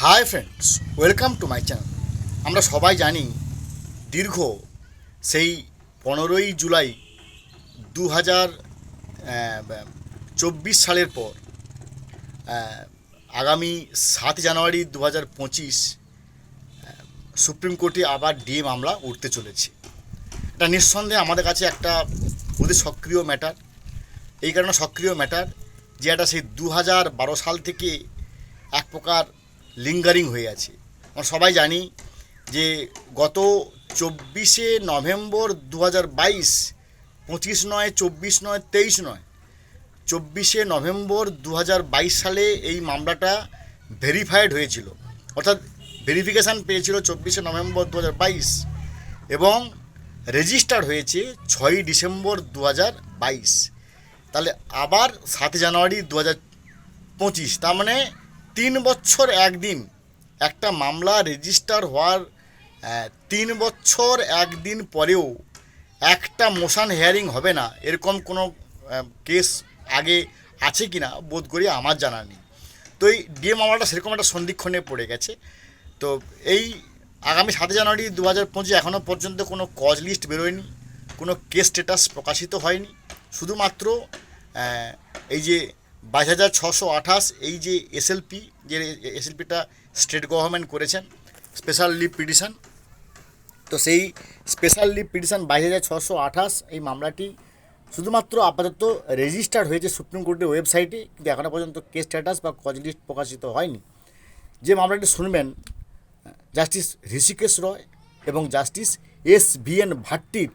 Hi friends welcome to my channel আমরা সবাই জানি দীর্ঘ সেই পনেরোই জুলাই দু হাজার চব্বিশ সালের পর আগামী সাত জানুয়ারি দু হাজার পঁচিশ সুপ্রিম কোর্টে আবার ডিএ মামলা উঠতে চলেছে। এটা নিঃসন্দেহে আমাদের কাছে একটা অতি সক্রিয় ম্যাটার এই কারণে সক্রিয় ম্যাটার যে এটা সেই দু হাজার বারো সাল থেকে এক প্রকার লিঙ্গারিং হয়ে আছে। আমরা সবাই জানি যে গত চব্বিশে নভেম্বর দু হাজার বাইশ, পঁচিশ নয়, চব্বিশ নয়, তেইশ নয়, চব্বিশে নভেম্বর দু হাজার বাইশ সালে এই মামলাটা ভেরিফাইড হয়েছিল। অর্থাৎ ভেরিফিকেশান পেয়েছিল চব্বিশে নভেম্বর দু হাজার বাইশ এবং রেজিস্টার হয়েছে ছয়ই ডিসেম্বর দু হাজার বাইশ। তাহলে আবার সাত জানুয়ারি দু হাজার পঁচিশ, তার মানে তিন বছর একদিন। একটা মামলা রেজিস্টার হওয়ার তিন বছর একদিন পরেও একটা মোশন হেয়ারিং হবে না। এরকম কোনো কেস আগে আছে কি না বোধ করি আমার জানা নেই। তো এই ডিএ মামলাটা সেরকম একটা সন্ধিক্ষণে পড়ে গেছে। তো এই আগামী সাত জানুয়ারি দু হাজার পঁচিশ এখনও পর্যন্ত কোনো কজ লিস্ট বেরোয়নি, কোনো কেস স্ট্যাটাস প্রকাশিত হয়নি। শুধুমাত্র এই যে বাইশ হাজার ছশো আঠাশ এই যে এসএলপি, যে এসএলপিটা স্টেট গভর্নমেন্ট করেছেন, স্পেশাল লিভ পিটিশন। তো সেই স্পেশাল লিভ পিটিশন বাইশ হাজার ছশো আঠাশ এই মামলাটি শুধুমাত্র আপাতত রেজিস্টার্ড হয়েছে সুপ্রিম কোর্টের ওয়েবসাইটে, কিন্তু এখনও পর্যন্ত কেস স্ট্যাটাস বা কজ লিস্ট প্রকাশিত হয়নি। যে মামলাটি শুনবেন, জাস্টিস ঋষিকেশ রয় এবং জাস্টিস এস বি এন ভাট্টির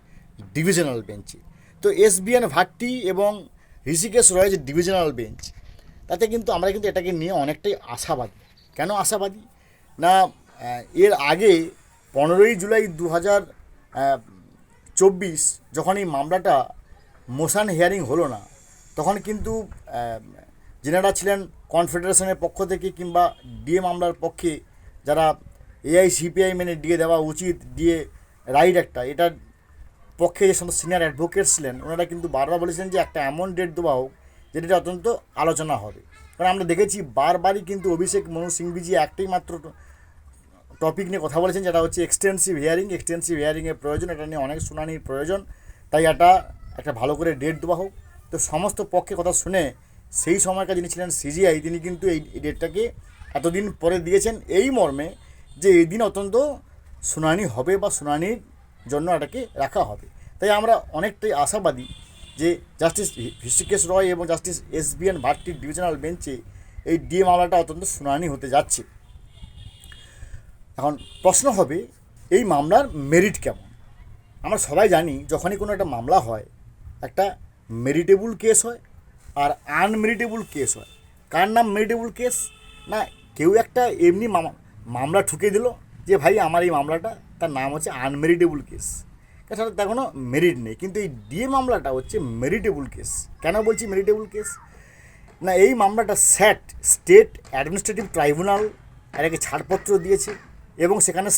ডিভিশনাল বেঞ্চে। তো এস বি এন ভাট্টি এবং ঋষিকেশ রয় যে ডিভিশনাল বেঞ্চ তাতে কিন্তু আমরা কিন্তু এটাকে নিয়ে অনেকটাই আশাবাদী। কেন আশাবাদী? না এর আগে পনেরোই জুলাই দু হাজার চব্বিশ যখন এই মামলাটা মোশন হিয়ারিং হলো না, তখন কিন্তু যেনারা ছিলেন কনফেডারেশনের পক্ষ থেকে কিংবা ডিএ মামলার পক্ষে, যারা এআই সিপিআই মেনে ডিএ দেওয়া উচিত ডিএ রাইট একটা এটার পক্ষে যে সমস্ত সিনিয়র অ্যাডভোকেট ছিলেন, ওনারা কিন্তু বারবার বলেছেন যে একটা এমন ডেট দেওয়া হোক যেটা অত্যন্ত আলোচনা হবে। কারণ আমরা দেখেছি বারবারই কিন্তু অভিষেক মনু সিংভিজি একটাই মাত্র টপিক নিয়ে কথা বলেছেন, যেটা হচ্ছে এক্সটেন্সিভ হিয়ারিং এক্সটেন্সিভ হিয়ারিংয়ের প্রয়োজন, এটা নিয়ে অনেক শুনানির প্রয়োজন। তাই এটা একটা ভালো করে ডেট দেওয়া হোক। তো সমস্ত পক্ষে কথা শুনে সেই সময়কার যিনি ছিলেন সিজিআই তিনি কিন্তু এই এই ডেটটাকে এতদিন পরে দিয়েছেন। এই মর্মে যে এই দিন অত্যন্ত শুনানি হবে বা শুনানির জন্য এটাকে রাখা হবে। তাই আমরা অনেকটাই আশাবাদী যে জাস্টিস হৃষিকেশ রয় এবং জাস্টিস এস বি এন ভাট্টির ডিভিশনাল বেঞ্চে এই ডিএ মামলাটা অত্যন্ত শুনানি হতে যাচ্ছে। এখন প্রশ্ন হবে, এই মামলার মেরিট কেমন? আমরা সবাই জানি যখনই কোনো একটা মামলা হয়, একটা মেরিটেবল কেস হয় আর আনমেরিটেবল কেস হয়। কার নাম মেরিটেবল কেস না, কেউ একটা এমনি মামলা ঠুকে দিল যে, ভাই, আমার এই মামলাটা তার নাম হচ্ছে আনমেরিটেবল কেস তাছাড়া তার কোনো মেরিট নেই, কিন্তু এই ডিএ মামলাটা হচ্ছে মেরিটেবল কেস কেন বলছি মেরিটেবল কেস না, এই মামলাটা স্যাট স্টেট অ্যাডমিনিস্ট্রেটিভ ট্রাইব্যুনাল এটাকে ছাড়পত্র দিয়েছে এবং সেখানে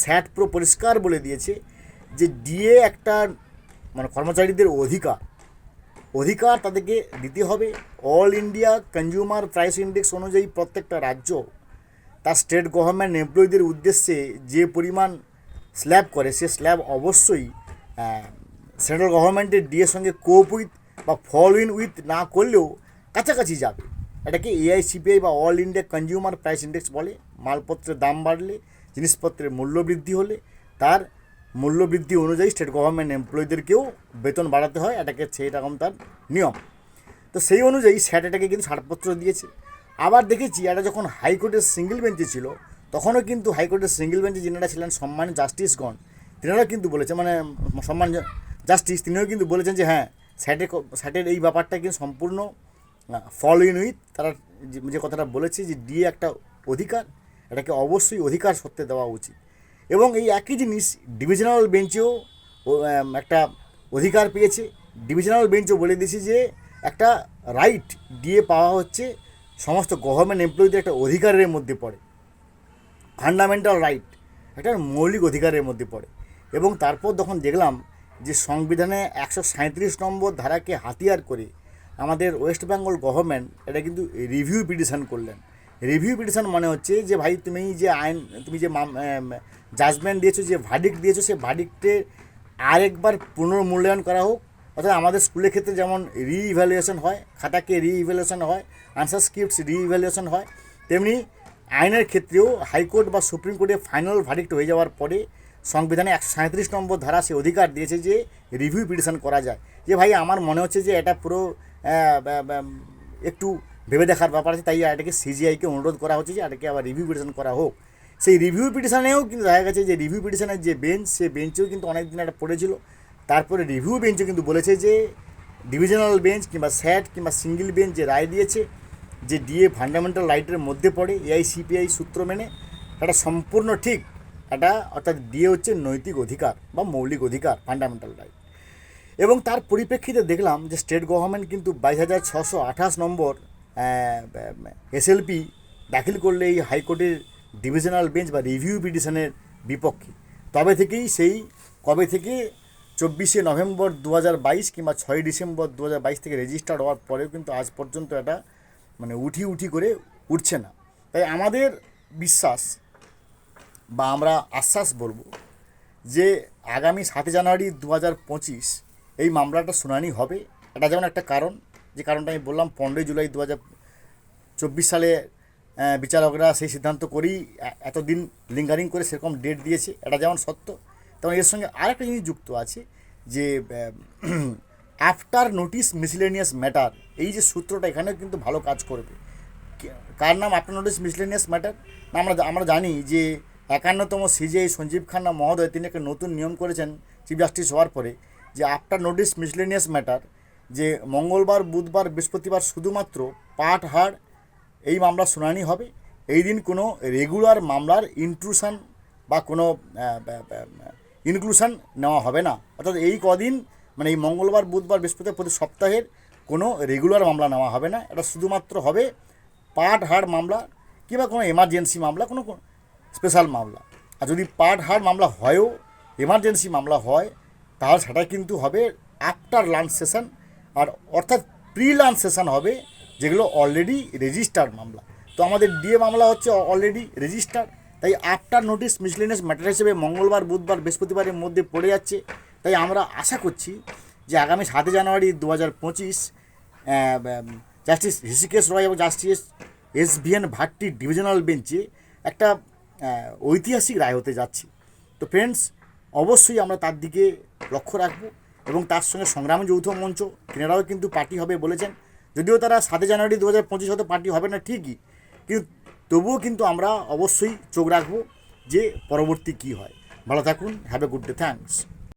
স্যাট পুরো পরিষ্কার বলে দিয়েছে যে ডিএ একটা মানে কর্মচারীদের অধিকার অধিকার তাদেরকে দিতে হবে। All India consumer price index অনুযায়ী প্রত্যেকটা রাজ্য তার স্টেট গভর্নমেন্ট এমপ্লয়ীদের উদ্দেশ্যে যে পরিমাণ স্ল্যাব করে, সে স্ল্যাব অবশ্যই সেন্ট্রাল গভর্নমেন্টের ডিএর সঙ্গে কোপ উইথ বা ফল ইন উইথ না করলেও কাছাকাছি যাবে। এটাকে এআইসিপিআই বা all India consumer price index বলে? মালপত্রের দাম বাড়লে, জিনিসপত্রের মূল্য বৃদ্ধি হলে, তার মূল্য বৃদ্ধি অনুযায়ী স্টেট গভর্নমেন্ট এমপ্লয়ীদেরকেও বেতন বাড়াতে হয়। এটাকে সেই রকম তার নিয়ম। তো সেই অনুযায়ী স্যাট এটাকে কিন্তু ছাড়পত্র দিয়েছে। আবার দেখেছি, এটা যখন হাইকোর্টের সিঙ্গেল বেঞ্চে ছিল তখনও কিন্তু হাইকোর্টের সিঙ্গেল বেঞ্চে যিনারা ছিলেন সম্মানিত জাস্টিসগণ তিনারা কিন্তু বলেছে মানে সম্মান জাস্টিস, তিনিও কিন্তু বলেছেন যে হ্যাঁ স্যাটের স্যাটের এই ব্যাপারটা কিন্তু সম্পূর্ণ ফল ইন উইথ তারা যে- যে কথাটা বলেছে যে ডিএ একটা অধিকার, এটাকে অবশ্যই অধিকার সত্ত্বে দেওয়া উচিত। এবং এই একই জিনিস ডিভিশনাল বেঞ্চেও একটা অধিকার পেয়েছে। ডিভিশনাল বেঞ্চও বলে দিয়েছে যে একটা রাইট ডিএ পাওয়া হচ্ছে, সমস্ত গভর্নমেন্ট এমপ্লয়ীদের একটা অধিকারের মধ্যে পড়ে। ফান্ডামেন্টাল রাইট একটা মৌলিক অধিকারের মধ্যে পড়ে। এবং তারপর যখন দেখলাম যে সংবিধানে একশো সাঁত্রিশ নম্বর ধারাকে হাতিয়ার করে আমাদের ওয়েস্ট বেঙ্গল গভর্নমেন্ট এটা কিন্তু রিভিউ পিটিশন করলেন। রিভিউ পিটিশন মানে হচ্ছে যে, ভাই, তুমি যে আইন, তুমি যে জাজমেন্ট দিয়েছ, যে ভার্ডিক্ট দিয়েছ, সে ভার্ডিক্টে আরেকবার পুনর্মূল্যায়ন করা হোক। অর্থাৎ আমাদের স্কুলের ক্ষেত্রে যেমন রি ইভ্যালুয়েশন হয়, খাতাকে রি ইভ্যালুয়েশন হয় আনসার স্ক্রিপ্টস রি ইভ্যালুয়েশন হয়, তেমনি আইনের ক্ষেত্রেও হাইকোর্ট বা সুপ্রিম কোর্টে ফাইনাল ভার্ডিক্ট হয়ে যাওয়ার পরে সংবিধানে একশো সাঁত্রিশ নম্বর ধারা সে অধিকার দিয়েছে যে রিভিউ পিটিশন করা যায়। যে ভাই, আমার মনে হচ্ছে যে এটা পুরো একটু ভেবে দেখার ব্যাপার আছে, তাই এটাকে সিজিআইকে অনুরোধ করা হচ্ছে যে এটাকে আবার রিভিউ পিটিশন করা হোক। সেই রিভিউ পিটিশনেও কিন্তু দেখা গেছে যে রিভিউ পিটিশনের যে বেঞ্চ সে বেঞ্চেও কিন্তু অনেক দিন একটা পড়েছিল। তারপরে রিভিউ বেঞ্চও কিন্তু বলেছে যে ডিভিশনাল বেঞ্চ কিংবা স্যাট কিংবা সিঙ্গেল বেঞ্চ যে রায় দিয়েছে যে ডিএ ফান্ডামেন্টাল রাইটের মধ্যে পড়ে এআইসিপিআই সূত্র মেনে এটা সম্পূর্ণ ঠিক এটা অর্থাৎ ডিএ হচ্ছে নৈতিক অধিকার বা মৌলিক অধিকার ফান্ডামেন্টাল রাইট এবং তার পরিপ্রেক্ষিতে দেখলাম যে স্টেট গভর্নমেন্ট কিন্তু বাইশ হাজার ছশো আঠাশ নম্বর এসএলপি দাখিল করলে এই হাইকোর্টের ডিভিশনাল বেঞ্চ বা রিভিউ পিটিশনের বিপক্ষে। তবে থেকেই সেই, কবে থেকে? চব্বিশে নভেম্বর দু হাজার বাইশ কিংবা ছয় ডিসেম্বর দু হাজার বাইশ থেকে রেজিস্টার্ড হওয়ার পরেও কিন্তু আজ পর্যন্ত এটা মানে উঠি উঠি করে উঠছে না। তাই আমাদের বিশ্বাস বা আমরা আশ্বাস বলব যে আগামী সাতই জানুয়ারি দু হাজার পঁচিশ এই মামলাটা শুনানি হবে। এটা যেমন একটা কারণ, যে কারণটা আমি বললাম, পনেরোই জুলাই দু হাজার চব্বিশ সালে বিচারকরা সেই সিদ্ধান্ত করেই এতদিন লিঙ্গারিং করে সেরকম ডেট দিয়েছে। এটা যেমন সত্য, তেমন এর সঙ্গে আরেকটা জিনিস যুক্ত আছে যে আফটার নোটিস মিসলেনিয়াস ম্যাটার এই যে সূত্রটা এখানেও কিন্তু ভালো কাজ করবে। কার নাম আফটার নোটিস মিসলেনিয়াস ম্যাটার আমরা আমরা জানি যে একান্নতম সিজিআই সঞ্জীব খান্না মহোদয়, তিনি একটা নতুন নিয়ম করেছেন চিফ জাস্টিস হওয়ার পরে, যে আফটার নোটিস মিসলেনিয়াস ম্যাটার যে মঙ্গলবার, বুধবার, বৃহস্পতিবার শুধুমাত্র পাট হাড়, এই মামলা শুনানি হবে। এই দিন কোনো রেগুলার মামলার ইন্ট্রুশন বা কোনো ইনক্লুশন নেওয়া হবে না। অর্থাৎ এই কদিন মানে এই মঙ্গলবার, বুধবার, বৃহস্পতিবার প্রতি সপ্তাহের কোনো রেগুলার মামলা নেওয়া হবে না। এটা শুধুমাত্র হবে পাট হাড় মামলা কিংবা কোনো এমার্জেন্সি মামলা, কোনো স্পেশাল মামলা। আর যদি পাট হাড় মামলা হয়ও এমার্জেন্সি মামলা হয়, তাহলে সেটা কিন্তু হবে আফটার লাঞ্চ সেশন আর অর্থাৎ প্রি লাঞ্চ সেশন হবে, যেগুলো অলরেডি রেজিস্টার্ড মামলা। তো আমাদের ডিএ মামলা হচ্ছে অলরেডি রেজিস্টার্ড তাই আফটার নোটিস মিসলেনিয়াস ম্যাটার হিসেবে মঙ্গলবার, বুধবার, বৃহস্পতিবারের মধ্যে পড়ে যাচ্ছে। তাই আমরা আশা করছি যে আগামী সাতই জানুয়ারি দু হাজার পঁচিশ জাস্টিস ঋষিকেশ রয় এবং justice S V N Bhatti divisional বেঞ্চে একটা ঐতিহাসিক রায় হতে যাচ্ছে। তো ফ্রেন্ডস অবশ্যই আমরা তার দিকে লক্ষ্য রাখব এবং তার সঙ্গে সংগ্রামী যৌথ মঞ্চ, তিনারাও কিন্তু পার্টি হবে বলেছেন। যদিও তারা সাতই জানুয়ারি দু হাজার পঁচিশ হয়তো পার্টি হবে না ঠিকই, কিন্তু তবুও কিন্তু আমরা অবশ্যই চোখ রাখব যে পরবর্তী কী হয়। ভালো থাকুন have a good day thanks